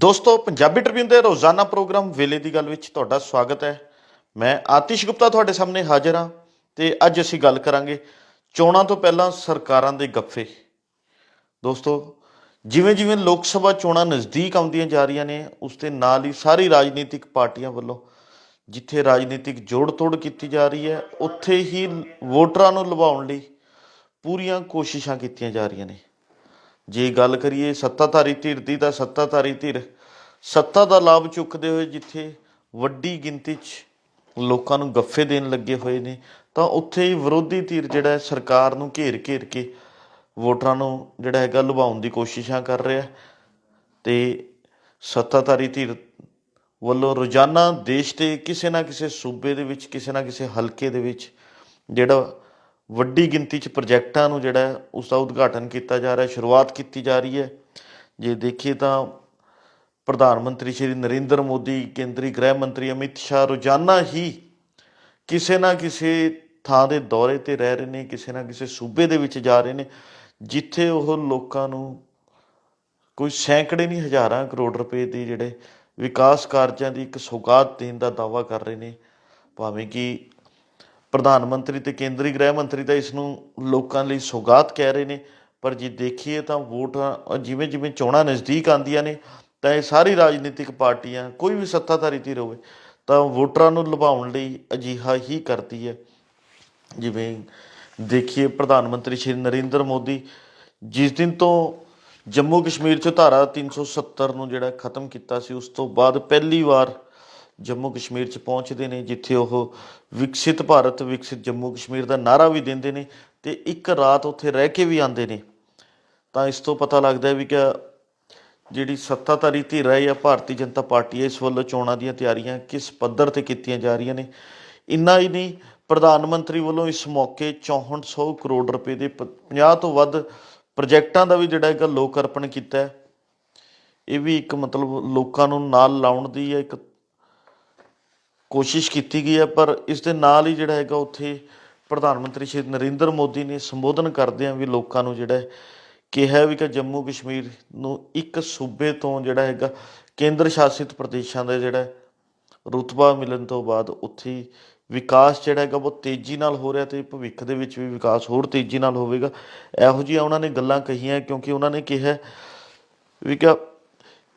ਦੋਸਤੋ, ਪੰਜਾਬੀ ਟ੍ਰਿਬਿਊਨ ਦੇ ਰੋਜ਼ਾਨਾ ਪ੍ਰੋਗਰਾਮ ਵੇਲੇ ਦੀ ਗੱਲ ਵਿੱਚ ਤੁਹਾਡਾ ਸਵਾਗਤ ਹੈ। ਮੈਂ ਆਤਿਸ਼ ਗੁਪਤਾ ਤੁਹਾਡੇ ਸਾਹਮਣੇ ਹਾਜ਼ਰ ਹਾਂ ਤੇ ਅੱਜ ਅਸੀਂ ਗੱਲ ਕਰਾਂਗੇ ਚੋਣਾਂ ਤੋਂ ਪਹਿਲਾਂ ਸਰਕਾਰਾਂ ਦੇ ਗੱਫੇ। ਦੋਸਤੋ, ਜਿਵੇਂ ਜਿਵੇਂ ਲੋਕ ਸਭਾ ਚੋਣਾਂ ਨਜ਼ਦੀਕ ਆਉਂਦੀਆਂ ਜਾ ਰਹੀਆਂ ਨੇ, ਉਸ ਦੇ ਨਾਲ ਹੀ ਸਾਰੀ ਰਾਜਨੀਤਿਕ ਪਾਰਟੀਆਂ ਵੱਲੋਂ, ਜਿੱਥੇ ਰਾਜਨੀਤਿਕ ਜੋੜ ਤੋੜ ਕੀਤੀ ਜਾ ਰਹੀ ਹੈ, ਉੱਥੇ ਹੀ ਵੋਟਰਾਂ ਨੂੰ ਲੁਭਾਉਣ ਲਈ ਪੂਰੀਆਂ ਕੋਸ਼ਿਸ਼ਾਂ ਕੀਤੀਆਂ ਜਾ ਰਹੀਆਂ ਨੇ। ਜੇ ਗੱਲ ਕਰੀਏ ਸੱਤਾਧਾਰੀ ਧਿਰ ਦੀ, ਤਾਂ ਸੱਤਾਧਾਰੀ ਧਿਰ ਸੱਤਾ ਦਾ ਲਾਭ ਚੁੱਕਦੇ ਹੋਏ ਜਿੱਥੇ ਵੱਡੀ ਗਿਣਤੀ 'ਚ ਲੋਕਾਂ ਨੂੰ ਗੱਫੇ ਦੇਣ ਲੱਗੇ ਹੋਏ ਨੇ, ਤਾਂ ਉੱਥੇ ਹੀ ਵਿਰੋਧੀ ਧਿਰ ਜਿਹੜਾ ਸਰਕਾਰ ਨੂੰ ਘੇਰ ਘੇਰ ਕੇ ਵੋਟਰਾਂ ਨੂੰ ਜਿਹੜਾ ਹੈਗਾ ਲੁਭਾਉਣ ਦੀ ਕੋਸ਼ਿਸ਼ਾਂ ਕਰ ਰਿਹਾ ਹੈ। ਤੇ ਸੱਤਾਧਾਰੀ ਧਿਰ ਵੱਲੋਂ ਰੋਜ਼ਾਨਾ ਦੇਸ਼ ਦੇ ਕਿਸੇ ਨਾ ਕਿਸੇ ਸੂਬੇ ਦੇ ਵਿੱਚ, ਕਿਸੇ ਨਾ ਕਿਸੇ ਹਲਕੇ ਦੇ ਵਿੱਚ ਜਿਹੜਾ ਵੱਡੀ ਗਿਣਤੀ 'ਚ ਪ੍ਰੋਜੈਕਟਾਂ ਨੂੰ ਜਿਹੜਾ ਹੈ, ਉਸ ਦਾ ਉਦਘਾਟਨ ਕੀਤਾ ਜਾ ਰਿਹਾ ਸ਼ੁਰੂਆਤ ਕੀਤੀ ਜਾ ਰਹੀ ਹੈ। ਜੇ ਦੇਖੀਏ ਤਾਂ ਪ੍ਰਧਾਨ ਮੰਤਰੀ ਸ਼੍ਰੀ ਨਰਿੰਦਰ ਮੋਦੀ ਕੇਂਦਰੀ ਗ੍ਰਹਿ ਮੰਤਰੀ ਅਮਿਤ ਸ਼ਾਹ ਰੋਜ਼ਾਨਾ ਹੀ ਕਿਸੇ ਨਾ ਕਿਸੇ ਥਾਂ ਦੇ ਦੌਰੇ ਤੇ ਰਹਿ ਰਹੇ ਨੇ ਕਿਸੇ ਨਾ ਕਿਸੇ ਸੂਬੇ ਦੇ ਵਿੱਚ ਜਾ ਰਹੇ ਨੇ ਜਿੱਥੇ ਉਹ ਲੋਕਾਂ ਨੂੰ ਕੋਈ ਸੈਂਕੜੇ ਨਹੀਂ ਹਜ਼ਾਰਾਂ ਕਰੋੜ ਰੁਪਏ ਦੇ ਜਿਹੜੇ ਵਿਕਾਸ ਕਾਰਜਾਂ ਦੀ ਇੱਕ ਸੌਗਾਤ ਦੇਣ ਦਾ ਦਾਅਵਾ ਕਰ ਰਹੇ ਨੇ। ਭਾਵੇਂ ਕਿ ਪ੍ਰਧਾਨ ਮੰਤਰੀ ਤੇ ਕੇਂਦਰੀ ਗ੍ਰਹਿ ਮੰਤਰੀ ਤਾਂ ਇਸ ਨੂੰ ਲੋਕਾਂ ਲਈ ਸੌਗਾਤ ਕਹਿ ਰਹੇ ਨੇ। ਪਰ ਜੇ ਦੇਖੀਏ ਤਾਂ ਵੋਟਾਂ ਜਿਵੇਂ ਜਿਵੇਂ ਚੋਣਾਂ ਨਜ਼ਦੀਕ ਆਉਂਦੀਆਂ ਨੇ, ਤਾਂ ਇਹ ਸਾਰੀ ਰਾਜਨੀਤਿਕ ਪਾਰਟੀਆਂ, ਕੋਈ ਵੀ ਸੱਤਾਧਾਰੀ ਧਿਰ ਹੋਵੇ, ਤਾਂ ਵੋਟਰਾਂ ਨੂੰ ਲੁਭਾਉਣ ਲਈ ਅਜਿਹਾ ਹੀ ਕਰਦੀ ਹੈ। ਜਿਵੇਂ ਦੇਖੀਏ ਪ੍ਰਧਾਨ ਮੰਤਰੀ ਸ਼੍ਰੀ ਨਰਿੰਦਰ ਮੋਦੀ, ਜਿਸ ਦਿਨ ਤੋਂ ਜੰਮੂ ਕਸ਼ਮੀਰ 'ਚ ਧਾਰਾ 370 ਨੂੰ ਜਿਹੜਾ ਖਤਮ ਕੀਤਾ ਸੀ, ਉਸ ਤੋਂ ਬਾਅਦ ਪਹਿਲੀ ਵਾਰ ਜੰਮੂ ਕਸ਼ਮੀਰ 'ਚ ਪਹੁੰਚਦੇ ਨੇ, ਜਿੱਥੇ ਉਹ ਵਿਕਸਿਤ ਭਾਰਤ, ਵਿਕਸਿਤ ਜੰਮੂ ਕਸ਼ਮੀਰ ਦਾ ਨਾਰਾ ਵੀ ਦਿੰਦੇ ਨੇ ਤੇ ਇੱਕ ਰਾਤ ਉੱਥੇ ਰਹਿ ਕੇ ਵੀ ਆਉਂਦੇ ਨੇ। ਤਾਂ ਇਸ ਤੋਂ ਪਤਾ ਲੱਗਦਾ ਵੀ ਕਿ ਜਿਹੜੀ ਸੱਤਾਧਾਰੀ ਧਿਰ ਹੈ ਜਾਂ ਭਾਰਤੀ ਜਨਤਾ ਪਾਰਟੀ ਇਸ ਵੱਲੋਂ ਚੋਣਾਂ ਦੀਆਂ ਤਿਆਰੀਆਂ ਕਿਸ ਪੱਧਰ ਤੇ ਕੀਤੀਆਂ ਜਾ ਰਹੀਆਂ ਨੇ? ਇੰਨਾ ਹੀ ਨਹੀਂ, ਪ੍ਰਧਾਨ ਮੰਤਰੀ ਵੱਲੋਂ ਇਸ ਮੌਕੇ 6400 ਕਰੋੜ ਰੁਪਏ ਦੇ ਪ- 50 ਤੋਂ ਵੱਧ ਪ੍ਰੋਜੈਕਟਾਂ ਦਾ ਵੀ ਜਿਹੜਾ ਹੈਗਾ ਲੋਕ ਅਰਪਣ ਕੀਤਾ ਇਹ ਵੀ ਇੱਕ ਮਤਲਬ ਲੋਕਾਂ ਨੂੰ ਨਾਲ ਲਾਉਣ ਦੀ ਹੈ, ਇੱਕ ਕੋਸ਼ਿਸ਼ ਕੀਤੀ ਗਈ ਹੈ, ਪਰ ਇਸ ਦੇ ਨਾਲ ਹੀ ਜਿਹੜਾ ਹੈਗਾ ਉੱਥੇ ਪ੍ਰਧਾਨ ਮੰਤਰੀ ਸ਼੍ਰੀ ਨਰਿੰਦਰ ਮੋਦੀ ਨੇ ਸੰਬੋਧਨ ਕਰਦਿਆਂ ਵੀ ਲੋਕਾਂ ਨੂੰ ਜਿਹੜਾ ਕਿਹਾ ਵੀ ਕਿ ਜੰਮੂ ਕਸ਼ਮੀਰ ਨੂੰ ਇੱਕ ਸੂਬੇ ਤੋਂ ਜਿਹੜਾ ਹੈਗਾ ਕੇਂਦਰ ਸ਼ਾਸਿਤ ਪ੍ਰਦੇਸ਼ਾਂ ਦਾ ਜਿਹੜਾ ਰੁਤਬਾ ਮਿਲਣ ਤੋਂ ਬਾਅਦ ਉੱਥੇ ਵਿਕਾਸ ਜਿਹੜਾ ਹੈਗਾ ਬਹੁਤ ਤੇਜ਼ੀ ਨਾਲ ਹੋ ਰਿਹਾ ਤੇ ਭਵਿੱਖ ਦੇ ਵਿੱਚ ਵੀ ਵਿਕਾਸ ਹੋਰ ਤੇਜ਼ੀ ਨਾਲ ਹੋਵੇਗਾ। ਇਹੋ ਜਿਹੀਆਂ ਉਹਨਾਂ ਨੇ ਗੱਲਾਂ ਕਹੀਆਂ ਕਿਉਂਕਿ ਉਹਨਾਂ ਨੇ ਕਿਹਾ ਵੀ ਕਿ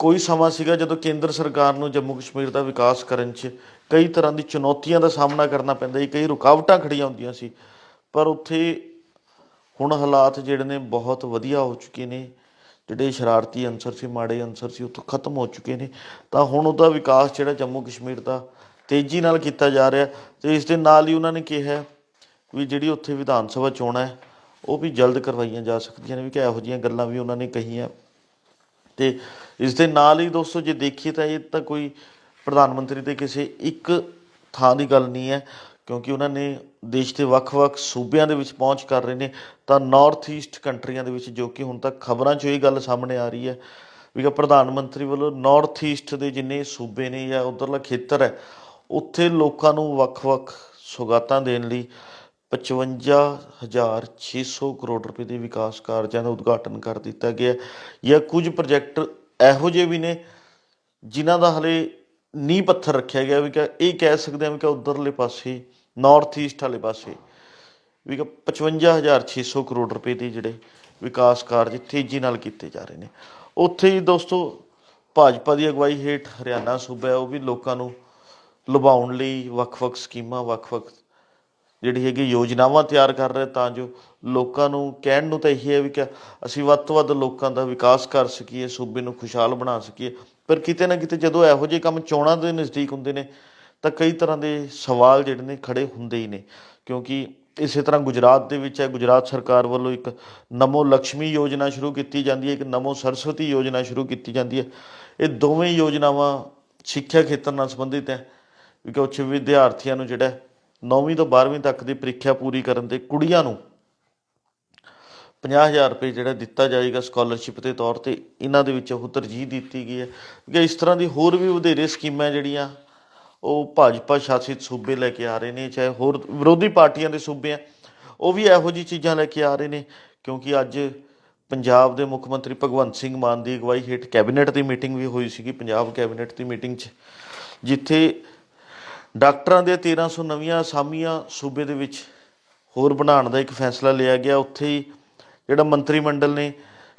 ਕੋਈ ਸਮਾਂ ਸੀਗਾ ਜਦੋਂ ਕੇਂਦਰ ਸਰਕਾਰ ਨੂੰ ਜੰਮੂ ਕਸ਼ਮੀਰ ਦਾ ਵਿਕਾਸ ਕਰਨ 'ਚ ਕਈ ਤਰ੍ਹਾਂ ਦੀ ਚੁਣੌਤੀਆਂ ਦਾ ਸਾਹਮਣਾ ਕਰਨਾ ਪੈਂਦਾ ਸੀ, ਕਈ ਰੁਕਾਵਟਾਂ ਖੜੀਆਂ ਹੁੰਦੀਆਂ ਸੀ। ਪਰ ਉੱਥੇ ਹੁਣ ਹਾਲਾਤ ਜਿਹੜੇ ਨੇ ਬਹੁਤ ਵਧੀਆ ਹੋ ਚੁੱਕੇ ਨੇ। ਜਿਹੜੇ ਸ਼ਰਾਰਤੀ ਅੰਸਰ ਸੀ, ਮਾੜੇ ਅੰਸਰ ਸੀ, ਉੱਥੋਂ ਖਤਮ ਹੋ ਚੁੱਕੇ ਨੇ। ਤਾਂ ਹੁਣ ਉਹਦਾ ਵਿਕਾਸ ਜਿਹੜਾ ਜੰਮੂ ਕਸ਼ਮੀਰ ਦਾ ਤੇਜ਼ੀ ਨਾਲ ਕੀਤਾ ਜਾ ਰਿਹਾ ਤੇ ਇਸ ਦੇ ਨਾਲ ਹੀ ਉਹਨਾਂ ਨੇ ਕਿਹਾ ਵੀ ਜਿਹੜੀ ਉੱਥੇ ਵਿਧਾਨ ਸਭਾ ਚੋਣਾਂ ਹੈ, ਉਹ ਵੀ ਜਲਦ ਕਰਵਾਈਆਂ ਜਾ ਸਕਦੀਆਂ ਨੇ, ਵੀ ਕਿ ਇਹੋ ਜਿਹੀਆਂ ਗੱਲਾਂ ਵੀ ਉਹਨਾਂ ਨੇ ਕਹੀਆਂ। ਤੇ ਇਸ ਦੇ ਨਾਲ ਹੀ ਦੋਸਤੋ ਜੇ ਦੇਖੀਏ ਤਾਂ ਇਹ ਤਾਂ ਕੋਈ ਪ੍ਰਧਾਨ ਮੰਤਰੀ ਦੇ ਕਿਸੇ ਇੱਕ ਥਾਂ ਦੀ ਗੱਲ ਨਹੀਂ ਹੈ, ਕਿਉਂਕਿ ਉਹਨਾਂ ਨੇ ਦੇਸ਼ ਦੇ ਵੱਖ-ਵੱਖ ਸੂਬਿਆਂ ਦੇ ਵਿੱਚ ਪਹੁੰਚ ਕਰ ਰਹੇ ਨੇ, ਤਾਂ ਨਾਰਥ ਈਸਟ ਕੰਟਰੀਆਂ ਦੇ ਵਿੱਚ ਜੋ ਕਿ ਹੁਣ ਤੱਕ ਖਬਰਾਂ 'ਚੋਂ ਇਹ ਗੱਲ ਸਾਹਮਣੇ ਆ ਰਹੀ ਹੈ ਵੀ ਕਿ ਪ੍ਰਧਾਨ ਮੰਤਰੀ ਵੱਲੋਂ ਨਾਰਥ ਈਸਟ ਦੇ ਜਿੰਨੇ ਸੂਬੇ ਨੇ ਜਾਂ ਉਧਰਲਾ ਖੇਤਰ ਹੈ, ਉੱਥੇ ਲੋਕਾਂ ਨੂੰ ਵੱਖ-ਵੱਖ ਸੁਗਾਤਾਂ ਦੇਣ ਲਈ 55600 ਕਰੋੜ ਰੁਪਏ ਦੇ ਵਿਕਾਸ ਕਾਰਜਾਂ ਦਾ ਉਦਘਾਟਨ ਕਰ ਦਿੱਤਾ ਗਿਆ ਜਾਂ ਕੁਝ ਪ੍ਰੋਜੈਕਟ ਇਹੋ ਜਿਹੇ ਵੀ ਨੇ ਜਿਨ੍ਹਾਂ ਦਾ ਹਲੇ ਨੀਂਹ ਪੱਥਰ ਰੱਖਿਆ ਗਿਆ ਵੀ ਕਿ ਇਹ ਕਹਿ ਸਕਦੇ ਹਾਂ ਵੀ ਕਿ ਉਧਰਲੇ ਪਾਸੇ ਨਾਰਥ ਈਸਟ ਵਾਲੇ ਪਾਸੇ ਵੀ ਕਿ 55600 ਕਰੋੜ ਰੁਪਏ ਦੇ ਜਿਹੜੇ ਵਿਕਾਸ ਕਾਰਜ ਤੇਜ਼ੀ ਨਾਲ ਕੀਤੇ ਜਾ ਰਹੇ ਨੇ। ਉੱਥੇ ਹੀ ਦੋਸਤੋ, ਭਾਜਪਾ ਦੀ ਅਗਵਾਈ ਹੇਠ ਹਰਿਆਣਾ ਸੂਬਾ ਉਹ ਵੀ ਲੋਕਾਂ ਨੂੰ ਲੁਭਾਉਣ ਲਈ ਵੱਖ-ਵੱਖ ਸਕੀਮਾਂ, ਵੱਖ-ਵੱਖ ਜਿਹੜੀ ਹੈਗੀ ਯੋਜਨਾਵਾਂ ਤਿਆਰ ਕਰ ਰਿਹਾ ਤਾਂ ਜੋ ਲੋਕਾਂ ਨੂੰ ਕਹਿਣ ਨੂੰ ਤਾਂ ਇਹੀ ਹੈ ਵੀ ਕਿ ਅਸੀਂ ਵੱਧ ਤੋਂ ਵੱਧ ਲੋਕਾਂ ਦਾ ਵਿਕਾਸ ਕਰ ਸਕੀਏ, ਸੂਬੇ ਨੂੰ ਖੁਸ਼ਹਾਲ ਬਣਾ ਸਕੀਏ। ਪਰ ਕਿਤੇ ਨਾ ਕਿਤੇ ਜਦੋਂ ਇਹੋ ਜਿਹੇ ਕੰਮ ਚੋਣਾਂ ਦੇ ਨਜ਼ਦੀਕ ਹੁੰਦੇ ਨੇ, ਤਾਂ ਕਈ ਤਰ੍ਹਾਂ ਦੇ ਸਵਾਲ ਜਿਹੜੇ ਨੇ ਖੜੇ ਹੁੰਦੇ ਹੀ ਨੇ। ਕਿਉਂਕਿ ਇਸੇ ਤਰ੍ਹਾਂ ਗੁਜਰਾਤ ਦੇ ਵਿੱਚ ਹੈ, ਗੁਜਰਾਤ ਸਰਕਾਰ ਵੱਲੋਂ ਇੱਕ ਨਮੋ ਲక్ష్ਮੀ ਯੋਜਨਾ ਸ਼ੁਰੂ ਕੀਤੀ ਜਾਂਦੀ ਹੈ, ਇੱਕ ਨਮੋ ਸਰਸਵਤੀ ਯੋਜਨਾ ਸ਼ੁਰੂ ਕੀਤੀ ਜਾਂਦੀ ਹੈ। ਇਹ ਦੋਵੇਂ ਯੋਜਨਾਵਾਂ ਸਿੱਖਿਆ ਖੇਤਰ ਨਾਲ ਸੰਬੰਧਿਤ ਹੈ, ਕਿਉਂਕਿ ਉੱਚ ਵਿਦਿਆਰਥੀਆਂ ਨੂੰ ਜਿਹੜਾ 9ਵੀਂ ਤੋਂ 12ਵੀਂ ਤੱਕ ਦੀ ਪ੍ਰੀਖਿਆ ਪੂਰੀ ਕਰਨ ਤੇ ਕੁੜੀਆਂ ਨੂੰ 50000 ਰੁਪਏ ਜਿਹੜਾ ਦਿੱਤਾ ਜਾਏਗਾ ਸਕਾਲਰਸ਼ਿਪ ਦੇ ਤੌਰ ਤੇ, ਇਹਨਾਂ ਦੇ ਵਿੱਚ ਉਹ ਤਰਜੀਹ ਦਿੱਤੀ ਗਈ ਹੈ। ਕਿ ਇਸ ਤਰ੍ਹਾਂ ਦੀ ਹੋਰ ਵੀ ਵਧੇਰੇ ਸਕੀਮਾਂ ਜਿਹੜੀਆਂ, ਉਹ ਭਾਜਪਾ ਸ਼ਾਸਿਤ ਸੂਬੇ ਲੈ ਕੇ ਆ ਰਹੇ ਨੇ, ਚਾਹੇ ਹੋਰ ਵਿਰੋਧੀ ਪਾਰਟੀਆਂ ਦੇ ਸੂਬੇ ਆ, ਉਹ ਵੀ ਇਹੋ ਜਿਹੀ ਚੀਜ਼ਾਂ ਲੈ ਕੇ ਆ ਰਹੇ ਨੇ। ਕਿਉਂਕਿ ਅੱਜ ਪੰਜਾਬ ਦੇ ਮੁੱਖ ਮੰਤਰੀ ਭਗਵੰਤ ਸਿੰਘ ਮਾਨ ਦੀ ਅਗਵਾਈ ਹੇਠ ਕੈਬਨਿਟ ਦੀ ਮੀਟਿੰਗ ਵੀ ਹੋਈ ਸੀਗੀ, ਪੰਜਾਬ ਕੈਬਨਿਟ ਦੀ ਮੀਟਿੰਗ 'ਚ, ਜਿੱਥੇ ਡਾਕਟਰਾਂ ਦੇ 1300 ਨਵੀਆਂ ਅਸਾਮੀਆਂ ਸੂਬੇ ਦੇ ਵਿੱਚ ਹੋਰ ਬਣਾਉਣ ਦਾ ਇੱਕ ਫੈਸਲਾ ਲਿਆ ਗਿਆ। ਉੱਥੇ ਹੀ ਜਿਹੜਾ ਮੰਤਰੀ ਮੰਡਲ ਨੇ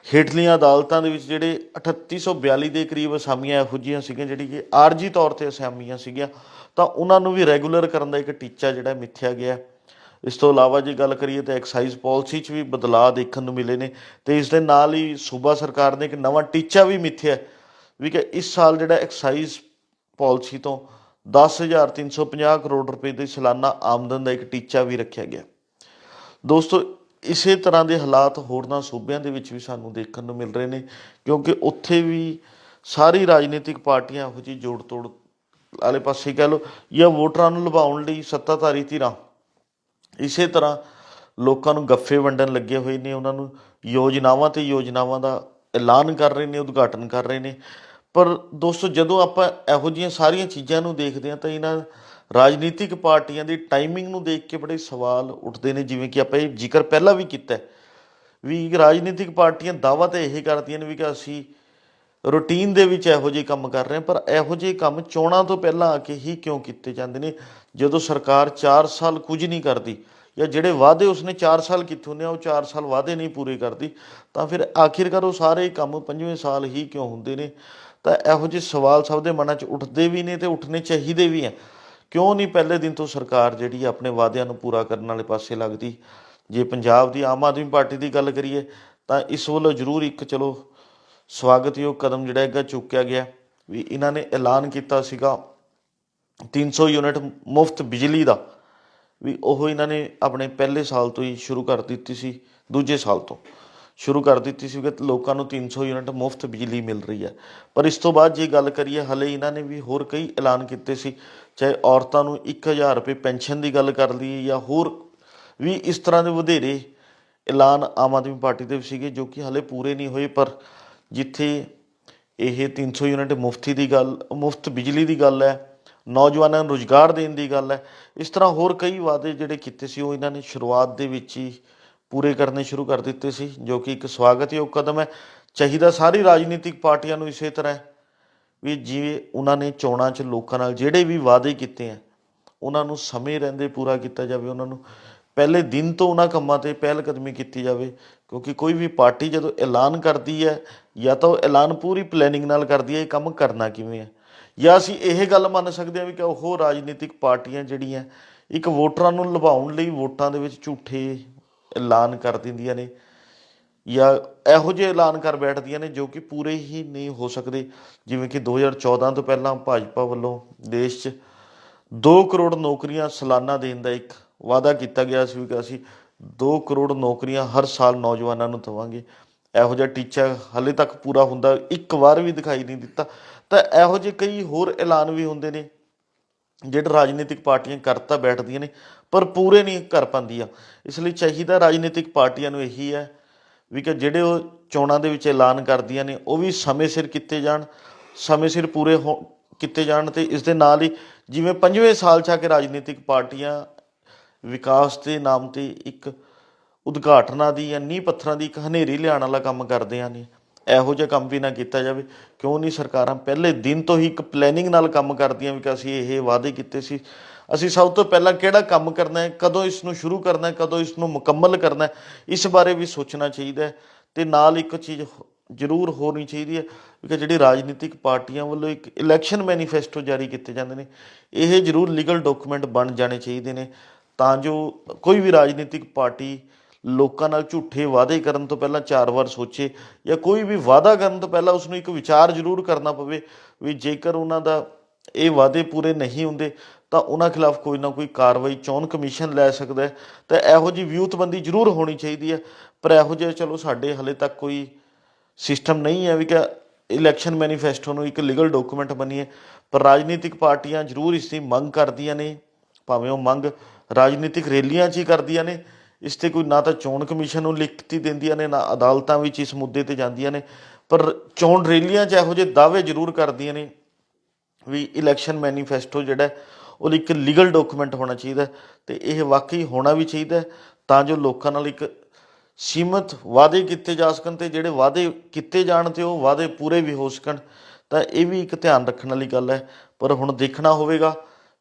ਹੇਠਲੀਆਂ ਅਦਾਲਤਾਂ ਦੇ ਵਿੱਚ ਜਿਹੜੇ 3842 ਦੇ ਕਰੀਬ ਅਸਾਮੀਆਂ ਇਹੋ ਜਿਹੀਆਂ ਸੀਗੀਆਂ, ਜਿਹੜੀ ਕਿ ਆਰਜੀ ਤੌਰ ਤੇ ਅਸਾਮੀਆਂ ਸੀਗੀਆਂ, ਤਾਂ ਉਹਨਾਂ ਨੂੰ ਵੀ ਰੈਗੂਲਰ ਕਰਨ ਦਾ ਇੱਕ ਟੀਚਾ ਜਿਹੜਾ ਮਿੱਥਿਆ ਗਿਆ। ਇਸ ਤੋਂ ਇਲਾਵਾ ਜੇ ਗੱਲ ਕਰੀਏ ਤਾਂ ਐਕਸਾਈਜ਼ ਪਾਲਿਸੀ 'ਚ ਵੀ ਬਦਲਾਅ ਦੇਖਣ ਨੂੰ ਮਿਲੇ ਨੇ ਤੇ ਇਸ ਦੇ ਨਾਲ ਹੀ ਸੂਬਾ ਸਰਕਾਰ ਨੇ ਇੱਕ ਨਵਾਂ ਟੀਚਾ ਵੀ ਮਿੱਥਿਆ ਵੀ ਕਿ ਇਸ ਸਾਲ ਜਿਹੜਾ ਐਕਸਾਈਜ਼ ਪਾਲਿਸੀ ਤੋਂ 10350 ਕਰੋੜ ਰੁਪਏ ਦੀ ਸਾਲਾਨਾ ਆਮਦਨ ਦਾ ਇੱਕ ਟੀਚਾ ਵੀ ਰੱਖਿਆ ਗਿਆ। ਦੋਸਤੋ, ਇਸੇ ਤਰ੍ਹਾਂ ਦੇ ਹਾਲਾਤ ਹੋਰਨਾਂ ਸੂਬਿਆਂ ਦੇ ਵਿੱਚ ਵੀ ਸਾਨੂੰ ਦੇਖਣ ਨੂੰ ਮਿਲ ਰਹੇ ਨੇ, ਕਿਉਂਕਿ ਉੱਥੇ ਵੀ ਸਾਰੀ ਰਾਜਨੀਤਿਕ ਪਾਰਟੀਆਂ ਇਹੋ ਜਿਹੀ ਜੋੜ ਤੋੜ ਵਾਲੇ ਪਾਸੇ ਕਹਿ ਲਓ, ਜਾਂ ਵੋਟਰਾਂ ਨੂੰ ਲੁਭਾਉਣ ਲਈ ਸੱਤਾਧਾਰੀ ਧਿਰਾਂ। ਇਸੇ ਤਰ੍ਹਾਂ ਲੋਕਾਂ ਨੂੰ ਗੱਫੇ ਵੰਡਣ ਲੱਗੇ ਹੋਏ ਨੇ, ਉਹਨਾਂ ਨੂੰ ਯੋਜਨਾਵਾਂ ਤੇ ਯੋਜਨਾਵਾਂ ਦਾ ਐਲਾਨ ਕਰ ਰਹੇ ਨੇ, ਉਦਘਾਟਨ ਕਰ ਰਹੇ ਨੇ। ਪਰ ਦੋਸਤੋ, ਜਦੋਂ ਆਪਾਂ ਇਹੋ ਜਿਹੀਆਂ ਸਾਰੀਆਂ ਚੀਜ਼ਾਂ ਨੂੰ ਦੇਖਦੇ ਹਾਂ ਤਾਂ ਇਹਨਾਂ ਰਾਜਨੀਤਿਕ ਪਾਰਟੀਆਂ ਦੀ ਟਾਈਮਿੰਗ ਨੂੰ ਦੇਖ ਕੇ ਬੜੇ ਸਵਾਲ ਉੱਠਦੇ ਨੇ, ਜਿਵੇਂ ਕਿ ਆਪਾਂ ਇਹ ਜ਼ਿਕਰ ਪਹਿਲਾਂ ਵੀ ਕੀਤਾ ਵੀ ਰਾਜਨੀਤਿਕ ਪਾਰਟੀਆਂ ਦਾਅਵਾ ਤਾਂ ਇਹ ਕਰਦੀਆਂ ਨੇ ਵੀ ਕਿ ਅਸੀਂ ਰੂਟੀਨ ਦੇ ਵਿੱਚ ਇਹੋ ਜਿਹੇ ਕੰਮ ਕਰ ਰਹੇ ਹਾਂ, ਪਰ ਇਹੋ ਜਿਹੇ ਕੰਮ ਚੋਣਾਂ ਤੋਂ ਪਹਿਲਾਂ ਆ ਕੇ ਹੀ ਕਿਉਂ ਕੀਤੇ ਜਾਂਦੇ ਨੇ? ਜਦੋਂ ਸਰਕਾਰ 4 ਸਾਲ ਕੁਝ ਨਹੀਂ ਕਰਦੀ ਜਾਂ ਜਿਹੜੇ ਵਾਅਦੇ ਉਸਨੇ 4 ਸਾਲ ਕੀਤੇ ਹੁੰਦੇ ਆ, ਉਹ 4 ਸਾਲ ਵਾਅਦੇ ਨਹੀਂ ਪੂਰੇ ਕਰਦੀ, ਤਾਂ ਫਿਰ ਆਖਿਰਕਾਰ ਉਹ ਸਾਰੇ ਕੰਮ ਪੰਜਵੇਂ ਸਾਲ ਹੀ ਕਿਉਂ ਹੁੰਦੇ ਨੇ? ਤਾਂ ਇਹੋ ਜਿਹੇ ਸਵਾਲ ਸਭ ਦੇ ਮਨਾਂ 'ਚ ਉੱਠਦੇ ਵੀ ਨੇ ਤੇ ਉੱਠਣੇ ਚਾਹੀਦੇ ਵੀ ਆ। ਕਿਉਂ ਨਹੀਂ ਪਹਿਲੇ ਦਿਨ ਤੋਂ ਸਰਕਾਰ ਜਿਹੜੀ ਆਪਣੇ ਵਾਅਦਿਆਂ ਨੂੰ ਪੂਰਾ ਕਰਨ ਵਾਲੇ ਪਾਸੇ ਲੱਗਦੀ? ਜੇ ਪੰਜਾਬ ਦੀ ਆਮ ਆਦਮੀ ਪਾਰਟੀ ਦੀ ਗੱਲ ਕਰੀਏ, ਤਾਂ ਇਸ ਵੱਲੋਂ ਜ਼ਰੂਰ ਇੱਕ ਚਲੋ ਸਵਾਗਤਯੋਗ ਕਦਮ ਜਿਹੜਾ ਹੈਗਾ ਚੁੱਕਿਆ ਗਿਆ ਵੀ ਇਹਨਾਂ ਨੇ ਐਲਾਨ ਕੀਤਾ ਸੀਗਾ 300 ਯੂਨਿਟ ਮੁਫਤ ਬਿਜਲੀ ਦਾ, ਵੀ ਉਹ ਇਹਨਾਂ ਨੇ ਆਪਣੇ ਪਹਿਲੇ ਸਾਲ ਤੋਂ ਹੀ ਸ਼ੁਰੂ ਕਰ ਦਿੱਤੀ ਸੀ, ਦੂਜੇ ਸਾਲ ਤੋਂ। ਸ਼ੁਰੂ ਕਰ ਦਿੱਤੀ ਸੀ ਕਿ ਲੋਕਾਂ ਨੂੰ 300 ਯੂਨਿਟ ਮੁਫਤ ਬਿਜਲੀ ਮਿਲ ਰਹੀ ਹੈ। ਪਰ ਇਸ ਤੋਂ ਬਾਅਦ ਜੇ ਗੱਲ ਕਰੀਏ, ਹਲੇ ਇਹਨਾਂ ਨੇ ਵੀ ਹੋਰ ਕਈ ਐਲਾਨ ਕੀਤੇ ਸੀ। ਚਾਹੇ ਔਰਤਾਂ ਨੂੰ 1000 ਰੁਪਏ ਪੈਨਸ਼ਨ ਦੀ ਗੱਲ ਕਰ ਲਈਏ ਜਾਂ ਹੋਰ ਵੀ ਇਸ ਤਰ੍ਹਾਂ ਦੇ ਵਧੇਰੇ ਐਲਾਨ ਆਮ ਆਦਮੀ ਪਾਰਟੀ ਦੇ ਸੀਗੇ ਜੋ ਕਿ ਹਲੇ ਪੂਰੇ ਨਹੀਂ ਹੋਏ। ਪਰ ਜਿੱਥੇ ਇਹ 300 ਯੂਨਿਟ ਮੁਫਤੀ ਦੀ ਗੱਲ, ਮੁਫਤ ਬਿਜਲੀ ਦੀ ਗੱਲ ਹੈ, ਨੌਜਵਾਨਾਂ ਨੂੰ ਰੁਜ਼ਗਾਰ ਦੇਣ ਦੀ ਗੱਲ ਹੈ, ਇਸ ਤਰ੍ਹਾਂ ਹੋਰ ਕਈ ਵਾਅਦੇ ਜਿਹੜੇ ਕੀਤੇ ਸੀ, ਉਹ ਇਹਨਾਂ ਨੇ ਸ਼ੁਰੂਆਤ ਦੇ ਵਿੱਚ ਹੀ ਪੂਰੇ ਕਰਨੇ ਸ਼ੁਰੂ ਕਰ ਦਿੱਤੇ ਸੀ, ਜੋ ਕਿ ਇੱਕ ਸਵਾਗਤਯੋਗ ਕਦਮ ਹੈ। ਚਾਹੀਦਾ ਸਾਰੀ ਰਾਜਨੀਤਿਕ ਪਾਰਟੀਆਂ ਨੂੰ ਇਸੇ ਤਰ੍ਹਾਂ ਵੀ ਜਿਵੇਂ ਉਹਨਾਂ ਨੇ ਚੋਣਾਂ 'ਚ ਲੋਕਾਂ ਨਾਲ ਜਿਹੜੇ ਵੀ ਵਾਅਦੇ ਕੀਤੇ ਆ ਉਹਨਾਂ ਨੂੰ ਸਮੇਂ ਰਹਿੰਦੇ ਪੂਰਾ ਕੀਤਾ ਜਾਵੇ, ਉਹਨਾਂ ਨੂੰ ਪਹਿਲੇ ਦਿਨ ਤੋਂ ਉਹਨਾਂ ਕੰਮਾਂ ਤੇ ਪਹਿਲ ਕਦਮੀ ਕੀਤੀ ਜਾਵੇ, ਕਿਉਂਕਿ ਕੋਈ ਵੀ ਪਾਰਟੀ ਜਦੋਂ ਐਲਾਨ ਕਰਦੀ ਹੈ, ਜਾਂ ਤਾਂ ਉਹ ਐਲਾਨ ਪੂਰੀ ਪਲੈਨਿੰਗ ਨਾਲ ਕਰਦੀ ਹੈ, ਇਹ ਕੰਮ ਕਰਨਾ ਕਿਵੇਂ ਹੈ। ਜਾਂ ਅਸੀਂ ਇਹ ਗੱਲ ਮੰਨ ਸਕਦੇ ਹਾਂ ਵੀ ਕਿ ਉਹ ਰਾਜਨੀਤਿਕ ਪਾਰਟੀਆਂ ਜਿਹੜੀਆਂ ਇੱਕ ਵੋਟਰਾਂ ਨੂੰ ਲੁਭਾਉਣ ਲਈ ਵੋਟਾਂ ਦੇ ਵਿੱਚ ਝੂਠੇ ਐਲਾਨ ਕਰ ਦਿੰਦੀਆਂ ਨੇ ਜਾਂ ਇਹੋ ਜਿਹੇ ਐਲਾਨ ਕਰ ਬੈਠਦੀਆਂ ਨੇ ਜੋ ਕਿ ਪੂਰੇ ਹੀ ਨਹੀਂ ਹੋ ਸਕਦੇ। ਜਿਵੇਂ ਕਿ 2014 ਤੋਂ ਪਹਿਲਾਂ ਭਾਜਪਾ ਵੱਲੋਂ ਦੇਸ਼ 'ਚ 2 ਕਰੋੜ ਨੌਕਰੀਆਂ ਸਾਲਾਨਾ ਦੇਣ ਦਾ ਇੱਕ ਵਾਅਦਾ ਕੀਤਾ ਗਿਆ ਸੀ ਕਿ ਅਸੀਂ 2 ਕਰੋੜ ਨੌਕਰੀਆਂ ਹਰ ਸਾਲ ਨੌਜਵਾਨਾਂ ਨੂੰ ਦੇਵਾਂਗੇ। ਇਹੋ ਜਿਹਾ ਟੀਚਾ ਹਲੇ ਤੱਕ ਪੂਰਾ ਹੁੰਦਾ, ਇੱਕ ਵਾਰ ਵੀ ਦਿਖਾਈ ਨਹੀਂ ਦਿੱਤਾ। ਤਾਂ ਇਹੋ ਜਿਹੇ ਕਈ ਹੋਰ ਐਲਾਨ ਵੀ ਹੁੰਦੇ ਨੇ। ਜਿਹੜੇ ਰਾਜਨੀਤਿਕ ਪਾਰਟੀਆਂ ਕਰਤਾ ਬੈਠਦੀਆਂ ਨੇ, ਪਰ ਪੂਰੇ ਨਹੀਂ ਕਰ ਪਾਉਂਦੀਆਂ ਇਸ ਲਈ ਚਾਹੀਦਾ ਰਾਜਨੀਤਿਕ ਪਾਰਟੀਆਂ ਨੂੰ ਇਹੀ ਹੈ ਵੀ ਕਿ ਜਿਹੜੇ ਉਹ ਚੋਣਾਂ ਦੇ ਵਿੱਚ ਐਲਾਨ ਕਰਦੀਆਂ ਨੇ, ਉਹ ਵੀ ਸਮੇਂ ਸਿਰ ਕੀਤੇ ਜਾਣ, ਸਮੇਂ ਸਿਰ ਪੂਰੇ ਹੋ, ਕੀਤੇ ਜਾਣ ਤੇ ਇਸ ਦੇ ਨਾਲ ਹੀ ਜਿਵੇਂ ਪੰਜਵੇਂ ਸਾਲ 'ਚ ਆ ਕੇ ਰਾਜਨੀਤਿਕ ਪਾਰਟੀਆਂ ਵਿਕਾਸ ਦੇ ਨਾਮ ਤੇ ਇੱਕ ਉਦਘਾਟਨਾਂ ਦੀ ਜਾਂ ਨੀਂਹ ਪੱਥਰਾਂ ਦੀ ਇੱਕ ਹਨੇਰੀ ਲਿਆਉਣ ਵਾਲਾ ਕੰਮ ਕਰਦੀਆਂ ਨੇ। ਇਹੋ ਜਿਹਾ ਕੰਮ ਵੀ ਨਾ ਕੀਤਾ ਜਾਵੇ। ਕਿਉਂ ਨਹੀਂ ਸਰਕਾਰਾਂ ਪਹਿਲੇ ਦਿਨ ਤੋਂ ਹੀ ਇੱਕ ਪਲੈਨਿੰਗ ਨਾਲ ਕੰਮ ਕਰਦੀਆਂ ਵੀ ਕਿ ਅਸੀਂ ਇਹ ਵਾਅਦੇ ਕੀਤੇ ਸੀ। ਅਸੀਂ ਸਭ ਤੋਂ ਪਹਿਲਾਂ ਕਿਹੜਾ ਕੰਮ ਕਰਨਾ ਹੈ, ਕਦੋਂ ਇਸ ਨੂੰ ਸ਼ੁਰੂ ਕਰਨਾ ਹੈ, ਕਦੋਂ ਇਸ ਨੂੰ ਮੁਕੰਮਲ ਕਰਨਾ ਹੈ, ਇਸ ਬਾਰੇ ਵੀ ਸੋਚਣਾ ਚਾਹੀਦਾ ਹੈ ਤੇ ਨਾਲ ਇੱਕ ਚੀਜ਼ ਜ਼ਰੂਰ ਹੋਣੀ ਚਾਹੀਦੀ ਹੈ ਕਿ ਜਿਹੜੀ ਰਾਜਨੀਤਿਕ ਪਾਰਟੀਆਂ ਵੱਲੋਂ ਇੱਕ ਇਲੈਕਸ਼ਨ ਮੈਨੀਫੈਸਟੋ ਜਾਰੀ ਕੀਤੇ ਜਾਂਦੇ ਨੇ, ਇਹ ਜ਼ਰੂਰ ਲੀਗਲ ਡਾਕੂਮੈਂਟ ਬਣ ਜਾਣੇ ਚਾਹੀਦੇ ਨੇ। ਤਾਂ ਜੋ ਕੋਈ ਵੀ ਰਾਜਨੀਤਿਕ ਪਾਰਟੀ ਲੋਕਾਂ ਨਾਲ ਝੂਠੇ ਵਾਅਦੇ ਕਰਨ ਤੋਂ ਪਹਿਲਾਂ ਚਾਰ ਵਾਰ ਸੋਚੇ ਜਾਂ ਕੋਈ ਵੀ ਵਾਅਦਾ ਕਰਨ ਤੋਂ ਪਹਿਲਾਂ ਉਸ ਨੂੰ ਇੱਕ ਵਿਚਾਰ ਜ਼ਰੂਰ ਕਰਨਾ ਪਵੇ ਵੀ ਜੇਕਰ ਉਹਨਾਂ ਦਾ ਇਹ ਵਾਅਦੇ ਪੂਰੇ ਨਹੀਂ ਹੁੰਦੇ ਤਾਂ ਉਹਨਾਂ ਖਿਲਾਫ ਕੋਈ ਨਾ ਕੋਈ ਕਾਰਵਾਈ ਚੋਣ ਕਮਿਸ਼ਨ ਲੈ ਸਕਦਾ ਹੈ। ਤਾਂ ਇਹੋ ਜਿਹੀ ਵਿਊਤਬੰਦੀ ਜ਼ਰੂਰ ਹੋਣੀ ਚਾਹੀਦੀ ਹੈ। ਪਰ ਇਹੋ ਜਿਹੇ ਚਲੋ ਸਾਡੇ ਹਲੇ ਤੱਕ ਕੋਈ ਸਿਸਟਮ ਨਹੀਂ ਹੈ ਵੀ ਕਿ ਇਲੈਕਸ਼ਨ ਮੈਨੀਫੈਸਟੋ ਨੂੰ ਇੱਕ ਲੀਗਲ ਡਾਕੂਮੈਂਟ ਬਣੀਏ ਪਰ ਰਾਜਨੀਤਿਕ ਪਾਰਟੀਆਂ ਜ਼ਰੂਰ ਇਸ ਦੀ ਮੰਗ ਕਰਦੀਆਂ ਨੇ, ਭਾਵੇਂ ਉਹ ਮੰਗ ਰਾਜਨੀਤਿਕ ਰੈਲੀਆਂ 'ਚ ਹੀ ਕਰਦੀਆਂ ਨੇ। ਇਸ ਤੇ ਕੋਈ ਨਾ ਤਾਂ ਚੋਣ ਕਮਿਸ਼ਨ ਨੂੰ ਲਿਖਤੀ ਦਿੰਦੀਆਂ ਨੇ, ਨਾ ਅਦਾਲਤਾਂ ਵਿੱਚ ਇਸ ਮੁੱਦੇ ਤੇ ਜਾਂਦੀਆਂ ਨੇ। ਪਰ ਚੋਣ ਰੈਲੀਆਂ 'ਚ ਇਹੋ ਜਿਹੇ ਦਾਅਵੇ ਜ਼ਰੂਰ ਕਰਦੀਆਂ ਨੇ ਵੀ ਇਲੈਕਸ਼ਨ ਮੈਨੀਫੈਸਟੋ ਜਿਹੜਾ, ਉਹ ਇੱਕ ਲੀਗਲ ਡਾਕੂਮੈਂਟ ਹੋਣਾ ਚਾਹੀਦਾ ਹੈ ਤੇ ਇਹ ਵਾਕਈ ਹੋਣਾ ਵੀ ਚਾਹੀਦਾ ਤਾਂ ਜੋ ਲੋਕਾਂ ਨਾਲ ਇੱਕ ਸੀਮਤ ਵਾਅਦੇ ਕੀਤੇ ਜਾ ਸਕਣ ਤੇ ਜਿਹੜੇ ਵਾਅਦੇ ਕੀਤੇ ਜਾਣ ਤੇ ਉਹ ਵਾਅਦੇ ਪੂਰੇ ਵੀ ਹੋ ਸਕਣ, ਤਾਂ ਇਹ ਵੀ ਇੱਕ ਧਿਆਨ ਰੱਖਣ ਵਾਲੀ ਗੱਲ ਹੈ। ਪਰ ਹੁਣ ਦੇਖਣਾ ਹੋਵੇਗਾ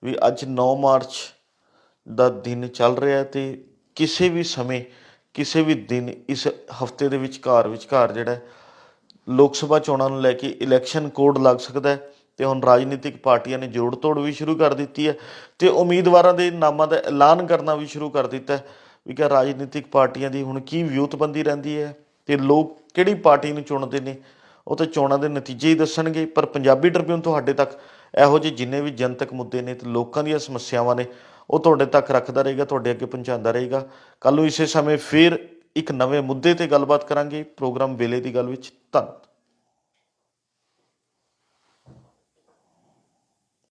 ਵੀ ਅੱਜ 9 ਮਾਰਚ ਦਾ ਦਿਨ ਚੱਲ ਰਿਹਾ ਹੈ ਤੇ ਕਿਸੇ ਵੀ ਸਮੇਂ, ਕਿਸੇ ਵੀ ਦਿਨ, ਇਸ ਹਫ਼ਤੇ ਦੇ ਵਿਚਕਾਰ ਵਿਚਕਾਰ ਜਿਹੜਾ ਲੋਕ ਸਭਾ ਚੋਣਾਂ ਨੂੰ ਲੈ ਕੇ ਇਲੈਕਸ਼ਨ ਕੋਡ ਲੱਗ ਸਕਦਾ ਹੈ ਤੇ ਹੁਣ ਰਾਜਨੀਤਿਕ ਪਾਰਟੀਆਂ ਨੇ ਜੋੜ ਤੋੜ ਵੀ ਸ਼ੁਰੂ ਕਰ ਦਿੱਤੀ ਹੈ ਤੇ ਉਮੀਦਵਾਰਾਂ ਦੇ ਨਾਮਾਂ ਦਾ ਐਲਾਨ ਕਰਨਾ ਵੀ ਸ਼ੁਰੂ ਕਰ ਦਿੱਤਾ ਹੈ। ਵੀ ਕਿ ਰਾਜਨੀਤਿਕ ਪਾਰਟੀਆਂ ਦੀ ਹੁਣ ਕੀ ਵਿਊਤਬੰਦੀ ਰਹਿੰਦੀ ਹੈ ਤੇ ਲੋਕ ਕਿਹੜੀ ਪਾਰਟੀ ਨੂੰ ਚੁਣਦੇ ਨੇ, ਉਹ ਤਾਂ ਚੋਣਾਂ ਦੇ ਨਤੀਜੇ ਹੀ ਦੱਸਣਗੇ। ਪਰ ਪੰਜਾਬੀ ਟ੍ਰਿਬਿਊਨ ਤੁਹਾਡੇ ਤੱਕ ਇਹੋ ਜਿਹੇ ਜਿੰਨੇ ਵੀ ਜਨਤਕ ਮੁੱਦੇ ਨੇ ਤੇ ਲੋਕਾਂ ਦੀਆਂ ਸਮੱਸਿਆਵਾਂ ਨੇ ਉਹ ਤੁਹਾਡੇ ਤੱਕ ਰੱਖਦਾ ਰਹੇਗਾ, ਤੁਹਾਡੇ ਅੱਗੇ ਪਹੁੰਚਾਉਂਦਾ ਰਹੇਗਾ। ਕੱਲ ਨੂੰ ਇਸੇ ਸਮੇਂ ਫਿਰ ਇੱਕ ਨਵੇਂ ਮੁੱਦੇ ਤੇ ਗੱਲਬਾਤ ਕਰਾਂਗੇ। ਪ੍ਰੋਗਰਾਮ ਵੇਲੇ ਦੀ ਗੱਲ ਵਿੱਚ ਧੰਨਵਾਦ।